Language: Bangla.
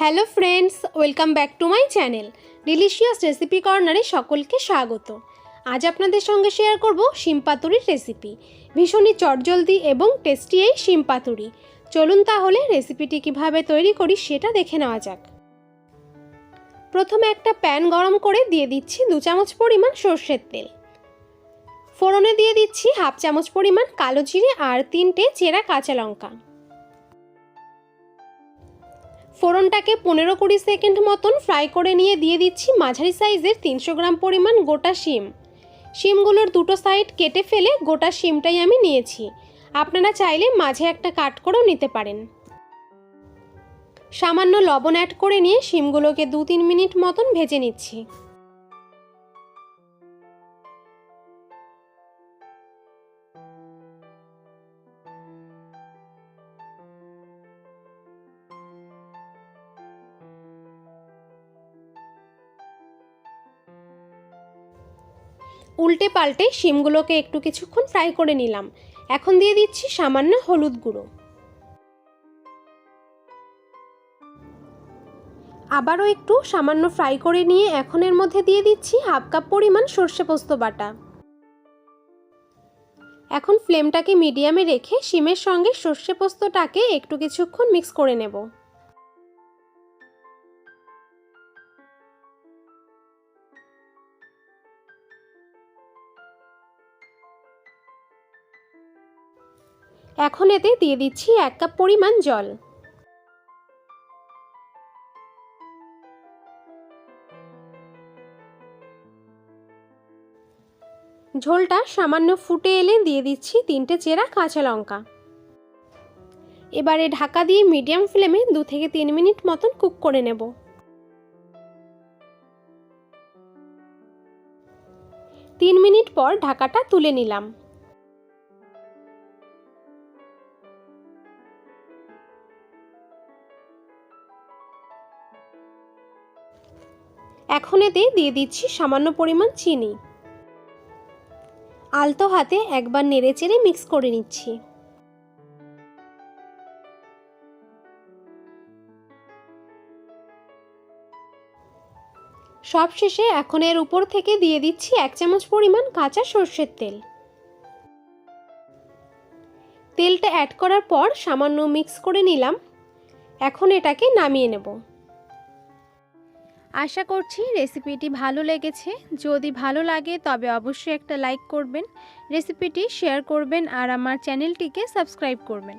Hello friends, welcome back to my channel. Delicious recipe কর্নারে সকলকে স্বাগত। আজ আপনাদের সঙ্গে শেয়ার করব শিম পাতুরির রেসিপি। ভীষণই চটজলদি এবং টেস্টি এই শিম পাতুরি। চলুন তাহলে রেসিপিটি কীভাবে তৈরি করি সেটা দেখে নেওয়া যাক। প্রথমে একটা প্যান গরম করে দিয়ে দিচ্ছি দু চামচ পরিমাণ সর্ষের তেল। ফোড়নে দিয়ে দিচ্ছি হাফ চামচ পরিমাণ কালো জিরে আর তিনটে চেরা কাঁচা লঙ্কা। ফোড়নটাকে পনেরো কুড়ি সেকেন্ড মতন ফ্রাই করে নিয়ে দিয়ে দিচ্ছি মাঝারি সাইজের তিনশো গ্রাম পরিমাণ গোটা শিম। শিমগুলোর দুটো সাইড কেটে ফেলে গোটা শিমটাই আমি নিয়েছি। আপনারা চাইলে মাঝে একটা কাট করেও নিতে পারেন। সামান্য লবণ অ্যাড করে নিয়ে শিমগুলোকে দু তিন মিনিট মতন ভেজে নিচ্ছি। উল্টে পাল্টে শিমগুলোকে একটু কিছুক্ষণ ফ্রাই করে নিলাম। এখন দিয়ে দিচ্ছি সামান্য হলুদ গুঁড়ো। আবারও একটু সামান্য ফ্রাই করে নিয়ে এখন এর মধ্যে দিয়ে দিচ্ছি হাফ কাপ পরিমাণ সর্ষে পোস্ত বাটা। এখন ফ্লেমটাকে মিডিয়ামে রেখে শিমের সঙ্গে সর্ষে পোস্তটাকে একটু কিছুক্ষণ মিক্স করে নেব। এখন এতে দিয়ে দিচ্ছি এক কাপ পরিমাণ জল। ঝোলটা সামান্য ফুটে এলে দিয়ে দিচ্ছি তিনটে চেরা কাঁচা লঙ্কা। এবারে ঢাকা দিয়ে মিডিয়াম ফ্লেমে দু থেকে তিন মিনিট মতন কুক করে নেব। তিন মিনিট পর ঢাকাটা তুলে নিলাম। এখন এতে দিয়ে দিচ্ছি সামান্য পরিমাণ চিনি। আলতো হাতে একবার নেড়ে চেড়ে মিক্স করে নিচ্ছি। সবশেষে এখন এর উপর থেকে দিয়ে দিচ্ছি এক চামচ পরিমাণ কাঁচা সর্ষের তেল। তেলটা অ্যাড করার পর সামান্য মিক্স করে নিলাম। এখন এটাকে নামিয়ে নেব। আশা করছি রেসিপিটি ভালো লেগেছে। যদি ভালো লাগে তবে অবশ্যই একটা লাইক করবেন, রেসিপিটি শেয়ার করবেন আর আমার চ্যানেলটিকে সাবস্ক্রাইব করবেন।